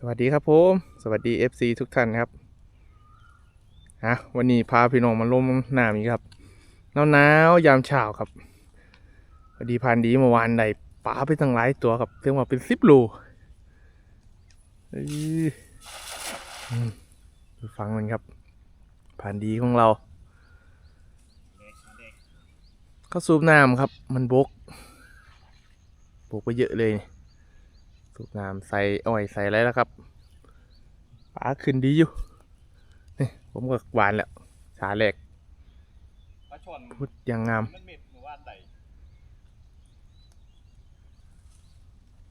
สวัสดีครับผมสวัสดี FC ทุกท่านครับฮะวันนี้พาพี่น้องมาลงน้ำอีกครับหนาวหนาวยามเช้าครับพอดีพันดีเมื่อวานได้ปลาไปตั้งหลายตัวครับเรียกว่าเป็นสิบโลเอ้ยอืมไปฟังมันครับพันดีของเราก็สูบน้ำครับ มันบกบกไปเยอะเลยนี่ สูบน้ำใส่อ้อยใส่อะไรแล้วครับปลาขึ้นดีอยู่นี่ผมก็หวานแล้วชาแรกปลาชอนพุดอยังงามมันเม็ดหมู่บ้านใด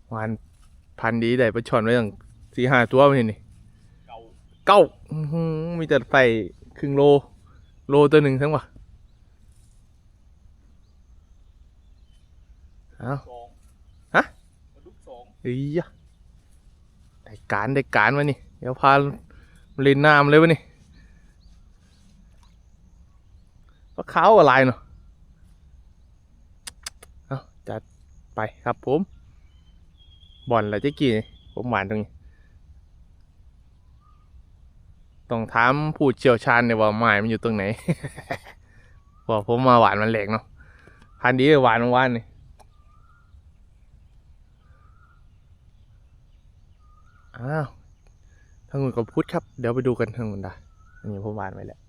หวานพันธุ์ดีได้ปลาช่อนไว้ตั้งสี่ห้าตัวมันนี่เก่าเก้าอื้อหือมีแต่ไปครึ่งโล โลตัวหนึ่งทั้งวะเอาสองฮะปลา ดุกสองเฮ้ยะได้การได้การวะนี่ เดี๋ยวพาเล่นน้ำเลยวะนี่ปลาขาวอะไรเนาะเอาจัดไปครับผม บ่อนแล้วจะกี่ผมหวานตรงนี้ ต้องถามผู้เชี่ยวชาญเนี่ยว่าไม้มันอยู่ตรงไหน บอกผมมาหวานมันแหลกเนาะพันดีหวานหวานนี่ อ้าวทางนู้นก็พุทธครับ เดี๋ยวไปดูกันทางนู้นด้อันนี้ผมวานไว้แล้ว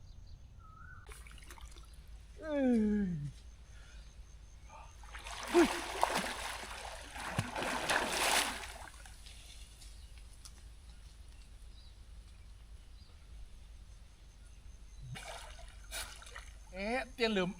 เอ๊ะเตียนหลืม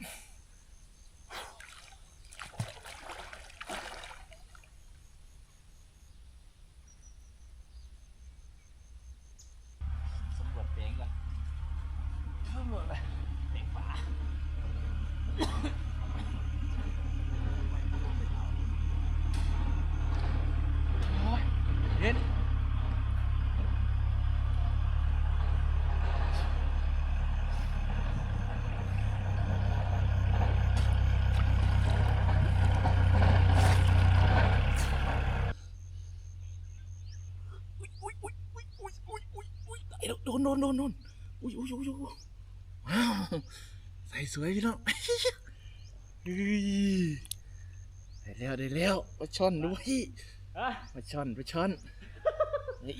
โดนโดนโดนโดนอุ้ยอุ้ยอุ้ยอุ้ยว้าวใส่สวยพี่น้องเฮ้ยได้แล้วได้แล้วปลาช่อนด้วยปลาช่อนปลาช่อนเฮ้ย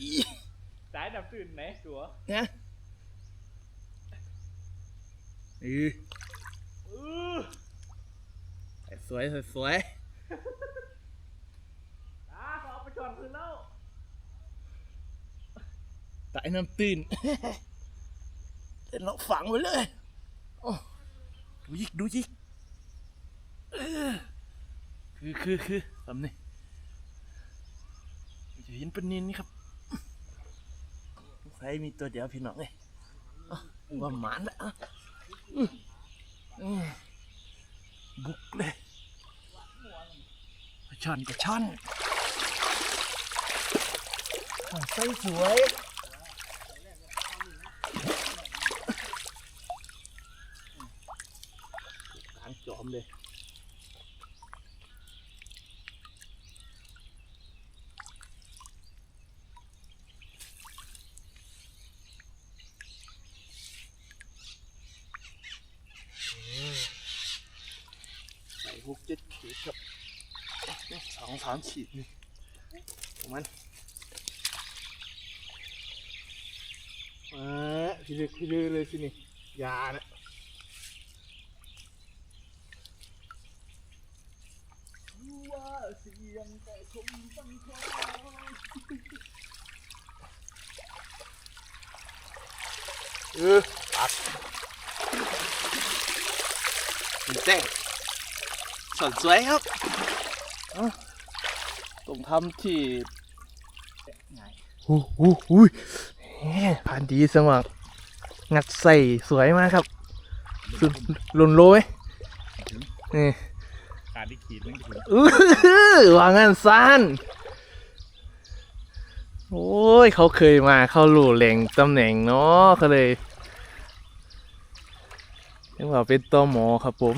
สายดับตื่นไหนตัวนะเออเออใส่สวยใส่สวย อ่าเขาเอาไปจอดคืนแล้ว ใต้ น้ำตื้นเล่นเราฝังไว้เลยโอ้ดูยิกดูยิกเออคือคือคือทำนี่จะเห็นเป็นนินนี่ครับใส่มีตัวเดียวพี่น้องเลยอะว่าหมานแล้วอะอื้ออื้อบุกเลยกระช่อนกระช่อนอะใส่สวย กลางจอมเลยใส่หกเจ็ดขีดครับสองสามขีดนี่ของมันมาพี่เลือกพี่เลือกเลยสินี่ยานะ ว่าเสียงแต่คงต้องคอย เออปัด เป็นแต้งสดสวยครับเอ้าต้องทำที่ไงอู้หูอุ้ยแหมผ่านดีสมัครงัดใส่สวยมากครับสุดหล่นโลไหมนี่ขาดที่ขีดนึงถึงอื้อหือวางงานสั้นโอ้ย เขาเคยมาเข้าลู่แหล่งตำแหน่งเนาะเขาเลย เรียกว่าเป็นตอหมอครับผม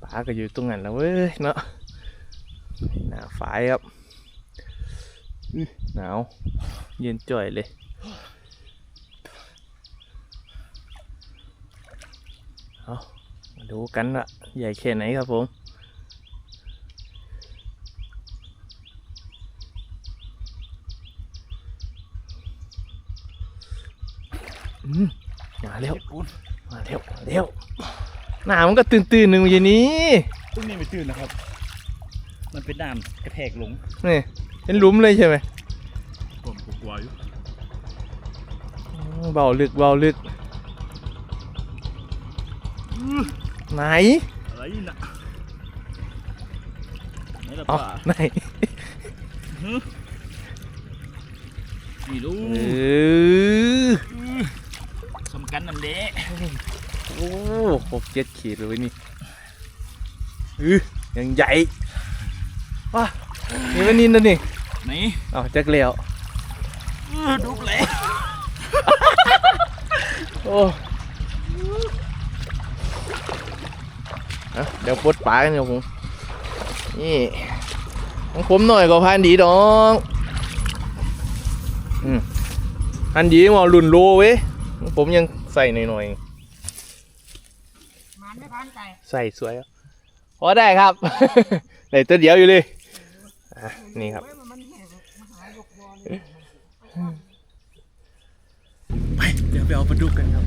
ป๋าก็อยู่ตรงนั้นแล้วเว้ยเนาะหน้าฝายครับหนาวเย็นจ่อยเลยเอามาดูกันละใหญ่แค่ไหนครับผม อืมมาเร็ว ปูน มา เร็วมาเร็วหนามันก็ตื่นตื่นๆหนึ่งอย่างนี้ตรงนี้ไม่ตื่นนะครับ มันเป็นน้ำกระแทกลงนี่เป็นหลุมเลยใช่ไหมผมกลัวอยู่อืมเบาลึกเบาลึกไหนอะไรน่ะไหนล่ะอ๋อป่าไหนไม่รู้เออสำคัญนั่นเด้ โอ้หกเจ็ดขีดเลยเว้ยนี่อือยังใหญ่ว้านี่มันนินนะนี่ไหนอ้าวจักเลี้ยวอื้อดูแลโอ้เอาเดี๋ยวปลดปลากันครับผมนี่ของผมหน่อยก็พันดีดองอืมพันดีมารุ่นโลเว้ยของผมยังใส่หน่อยมั นไม่พันใจๆใส่สวยอะพอได้ครับได้ตัวเดียวอยู่เลยอะนี่ครับเว้ยมันมันแห้งมาหายกยอเลยไปเดี๋ยวไปเอาปลาดุกกันครับ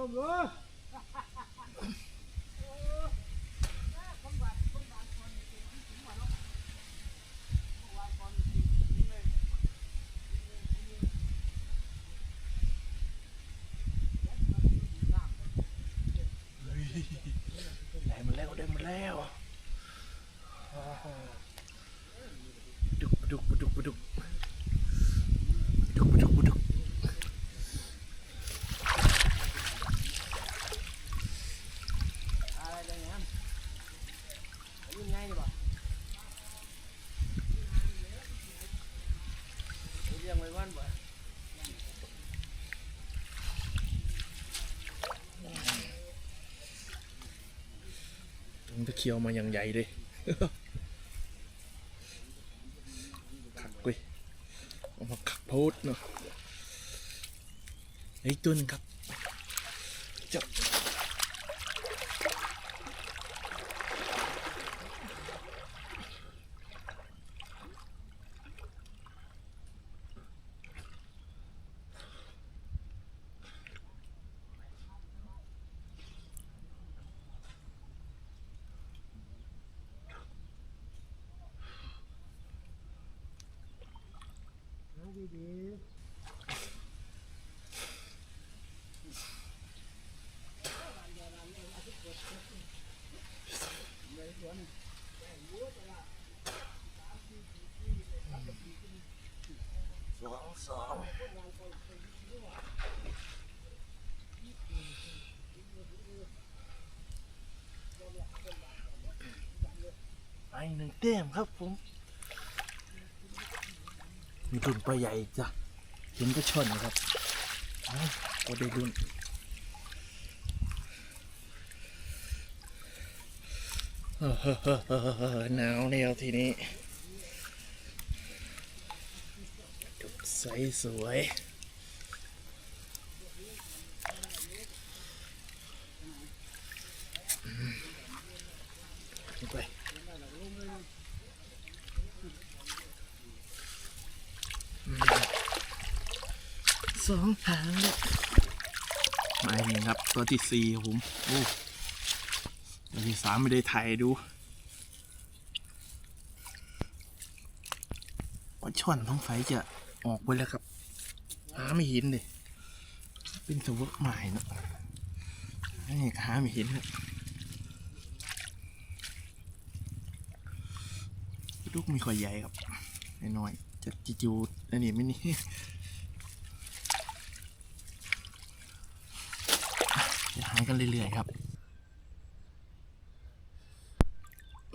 ต้มเลยได้มาแล้วได้มาแล้วดุกดุกดุกดุกดุกดุกดุกะเคียวมาอย่างใหญ่เลยขักกุยออกมาขักโพดเนาะไอ้ตัวนึงครับเจ้าสองสอง ไปหนึ่งเต้มครับผมมีรุ่นปลาใหญ่จ้ะเห็นก็ชนนะครับเอาก็ได้รุ่นเออเฮ้อเฮ้อเฮ้อเฮ้อหนาวแล้วทีนี้ดุกใสสวยอืมลงไปอืม สองหางเลยมาอีกหนึ่ครับ ตัวที่สี่ครับผมโอ้ตัวที่สามไม่ได้ถ่ายดูว่าช่อนท้องไฟจะออกไปแล้วครับหาไม่เห็นเลย เป็นสวกใหม่นะนี่หาไม่เห็นนะลูกมีข่อยใหญ่ครับน้อยจะจิจูดอันนี้ไม่นี่ จะหาย กันเรื่อยๆครับ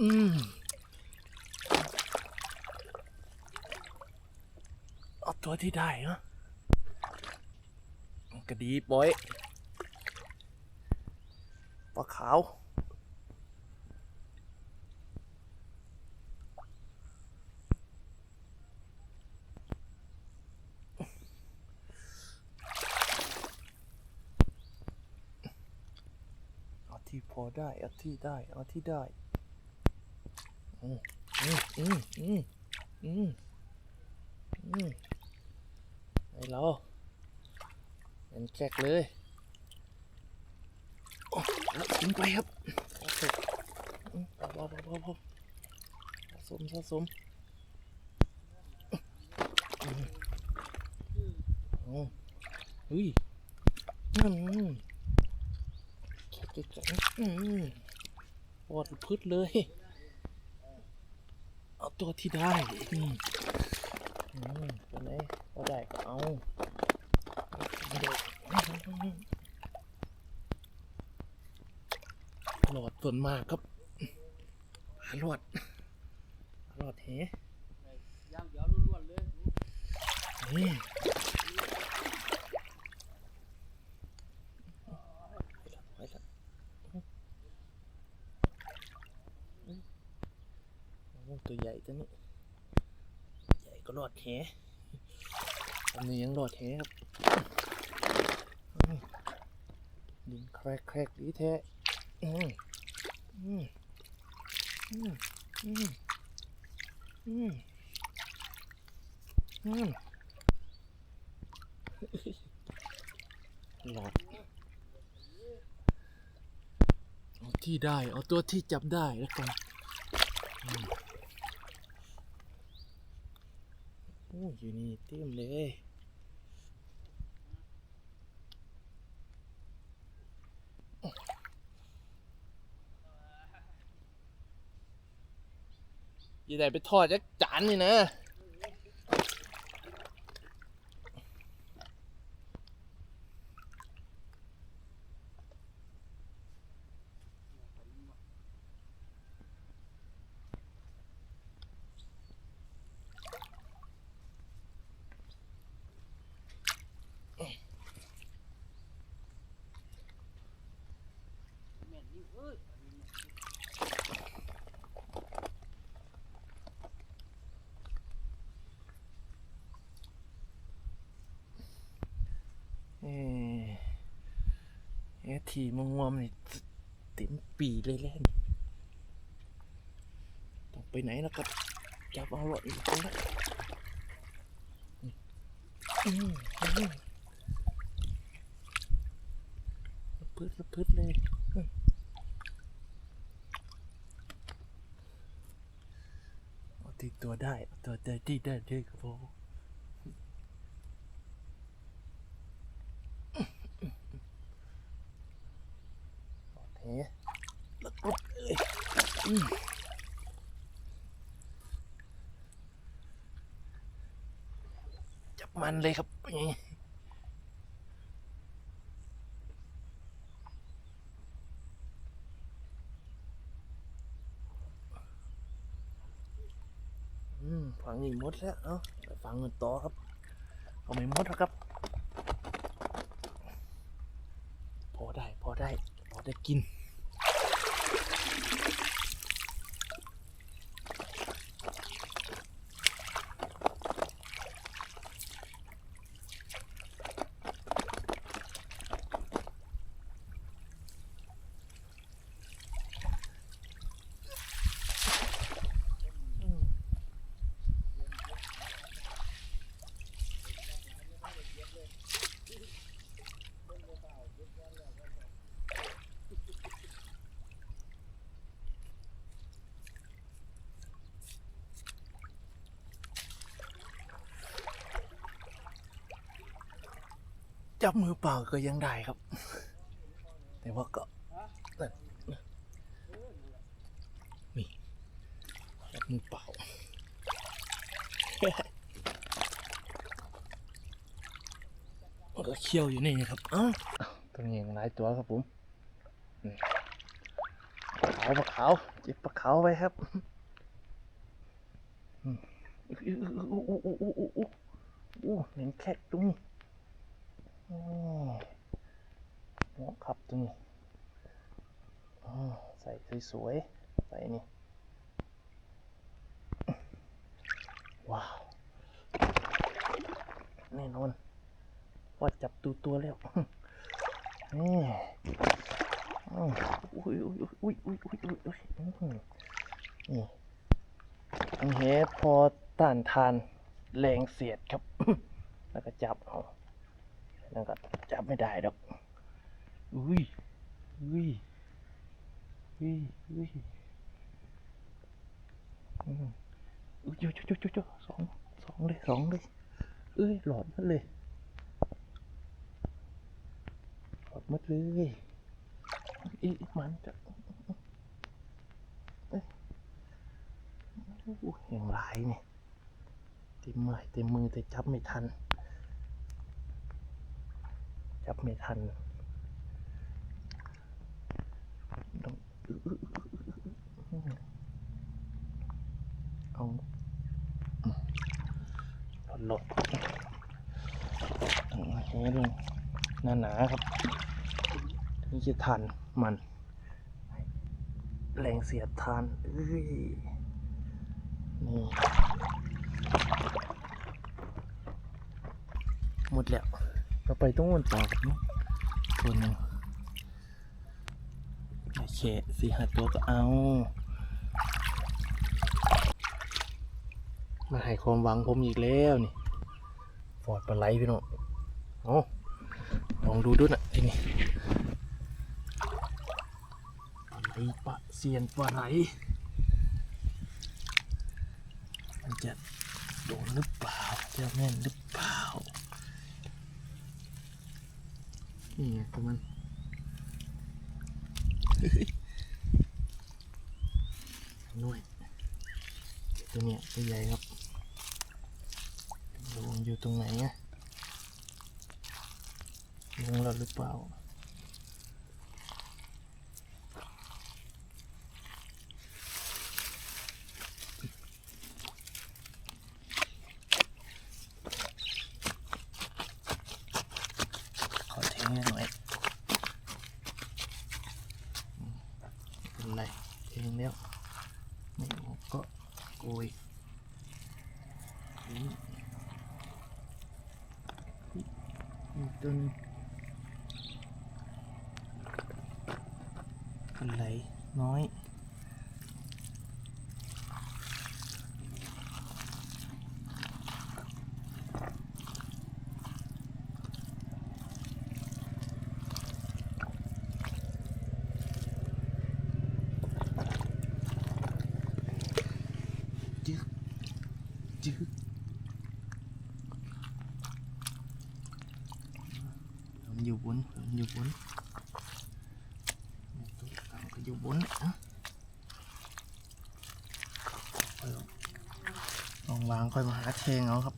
อืมเอาตัวที่ได้เนาะกระดีบอยปลาขาว เอาที่พอ ได้เอาที่ได้เอาที่ได้อืมอืมอืมอืมอืมอืมไอเราเป็นแจกเลยโอ้แล้วกินไปครับโอเคอืมพอพอพอพอสะสมสะสมอืมอืมอุ้ยอืม แค่จะจังอืมปวดพืชเลย เอาตัวที่ได้อืมอืมตัวไหนก็ได้ก็เอาหลอดส่วนมากครับหลอดหลอดแหย่างเดียวล้วนๆเลยนี่ไปละโอ้ ตัวใหญ่ตัวนี้ ใหญ่ก็หลอดแหอันนี้ยังหลอดแหครับดินแครกแครกดีแท้อืมอืมอืมอืมอืมอืมหลอดเอาที่ได้ เอาตัวที่จับได้แล้วกัน อืมโอ้อยู่นี่เต็มเลยยี่าได้ไปทอดจักจานนี่นะ เอ๊ะทีมงวมนี่เต็มปีเลยแล่นต้องไปไหนแล้วครับจับเอาหลอดอีกคนละอืมอืมระพืดระพืดเลยเอาติดตัวได้ ตัวได้ที่ได้ด้วยครับผม โอเคแล้วกดเลยอืม จับมันเลยครับนี่ฝังนี่มดแล้วเอ้าไปฝังเงินต่อครับ เอาไม่มดแล้วครับ พอได้ พอได้ พอได้กิน จับมือเปล่าก็ยังได้ครับ แต่ว่าก็นี่จับมือเปล่ามันก็เคี้ยวอยู่นี่ครับอ้ตรงนี้ยังหลายตัวครับผมขาวปลาขาวจิบปลาขาวไปครับอู้อู้อู้อู้อู้อู้อู้อู้อู้อู้อู้อู้อู้อู้อู้อู้ หัวขับตรงนี้ใส่สวยๆ ใส่นี่ ว้าว แน่นอนว่าจับตัวตัวแล้วนี่อุ้ยอุ้ยอุ้ยอุ้ยอุ้ยอุ้ยอุ้ยนี่อันเฮพอต้านทานแรงเสียดครับ แล้วก็จับเอา แล้วก็จับไม่ได้ดอก อุ้ย อุ้ย อุ้ย อุ้ยอืมอุ้ยจุ๊จุ๊จุ๊จุ๊สองสองเลยสองเลย เอ้ย หลอดมันเลยหมดหมดเลยอีกมันจะเอ้ยโอ้โหอย่างไรเนี่ย เต็มไม้เต็มมือแต่จับไม่ทัน จับไม่ทันต้องอื้ออื้ออื้ออื้อเอาหลดหลดเอาให้ลงหนาๆครับ นี่จะทันมัน แรงเสียดทานเอ้ยนี่หมดแล้ว เราไปต้องวนต่อครับเนาะตัวหนึ่งโอเคสี่ห้าตัวก็เอามาให้ความหวังผมอีกแล้วนี่ฟอดปลาไหลพี่น้องโอ้ลองดูด้วยนะทีนี้ปลาไหลปะเซียนปลาไหลมันจะโดนหรือเปล่าจะแม่นหรือเปล่า นี่ไงตัวมันเฮ้ยหน่วยตัวเนี้ยตัวใหญ่ครับลงอยู่ตรงไหนอะลงแล้วหรือเปล่า ขอทิ้งให้หน่อยอืมไม่เป็นไรทิ้งแล้วไม่ออกก็โกยนี่อีกตัวหนึงอะไรน้อย จึ๊กจึ๊กมันอยู่บนมัน อยู่บนตัวกลางก็อยู่บนนะลองวางค่อยมาหาแทงเอาครับ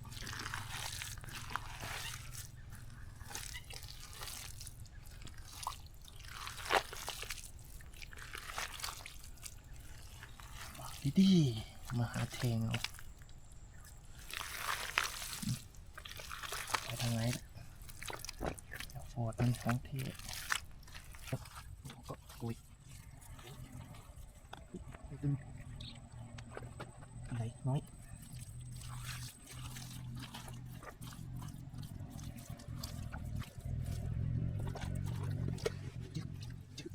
ดีๆมาหาแทงเอาไปทางไหนล่ะอย่า ทั้งที่ก็กุยไปดึงอะไรน้อยจึ๊กจึ๊ก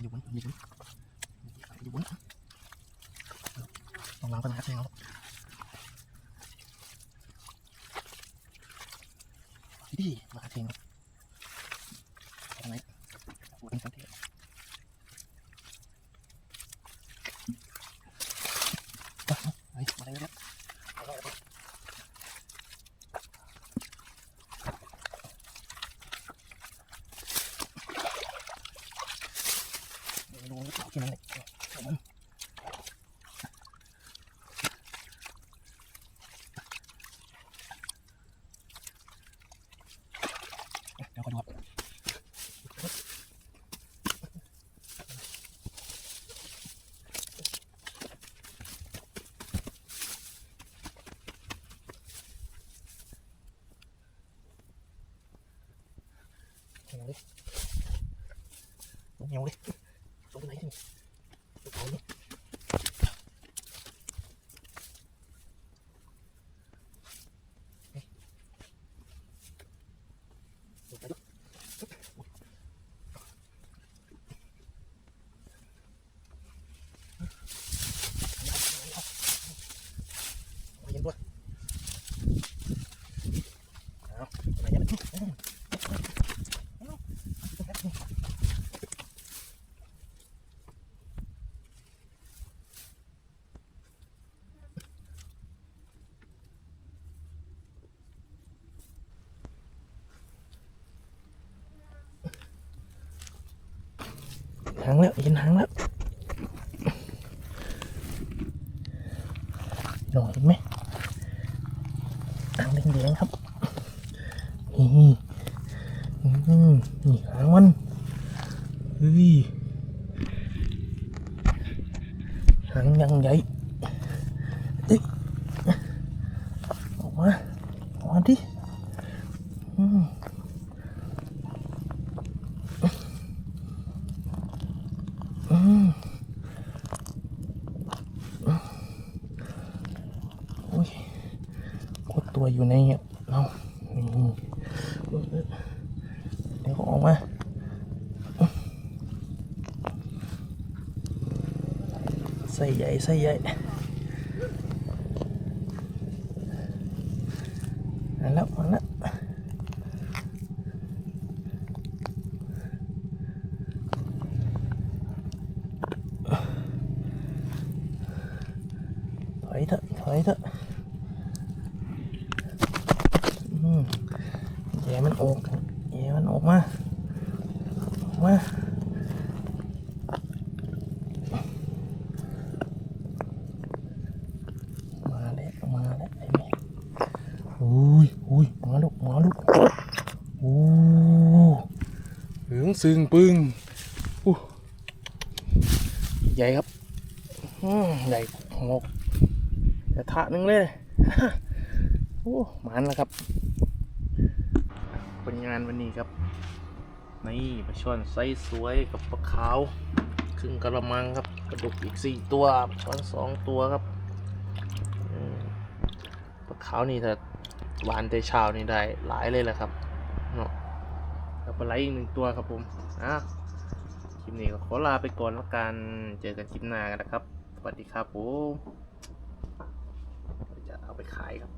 อยู่บนอยู่บน อยู่บนลองวางปัญหาเองเอา ดีมาเทงทำไมปวดทั้งทีไปมาเลยแล้วดูนี่เอาแค่นั้นเลย ม หี่ ยวเลยตรงไหนนี่ตรงไหนนี่ลงไปดูเอาเย็นด้วยเอาอะไรเนี่ยมัน หางแล้วเห็นหางแล้วหน่อยเห็นไหมหางแดงๆครับนี่อืมนี่หางมันเฮ้ยหางยังใหญ่เอ้ยออกมาออกมาดิอืม อืมโอ้ยกดตัวอยู่ในเนี่ยเอานี่เดี๋ยวก็ออกมา ใส่ใหญ่ใส่ใหญ่มาแล้วมาแล้วถอยเถอะถอยเถอะอืมแย่มันออกแย่มันออกมาออกมามาแล้วมาแล้วไอ้แม่อุ้ยอุ้ยมาลูกมาลูกโอ้ เหลือง ซึ่งปึ้งใหญ่ครับใหญ่งกกระทะหนึงเลยโอ้หมันแล้วครับผลงานวันนี้ครับ นี่ปลาช่อนไซส์สวยกับปลาขาวครึ่งกระมังครับกระดูกอีกสี่ตัวปลาช่อนสองตัวครับปลาขาวนี่ถ้าหวานแต่เช้านี่ได้หลายเลยแหละครับ ปลาไหลอีกหนึ่งตัวครับผมอะคลิปนี้ก็ขอลาไปก่อนแล้วกันเจอกันคลิปหน้ากันนะครับ สวัสดีครับผมจะเอาไปขายครับ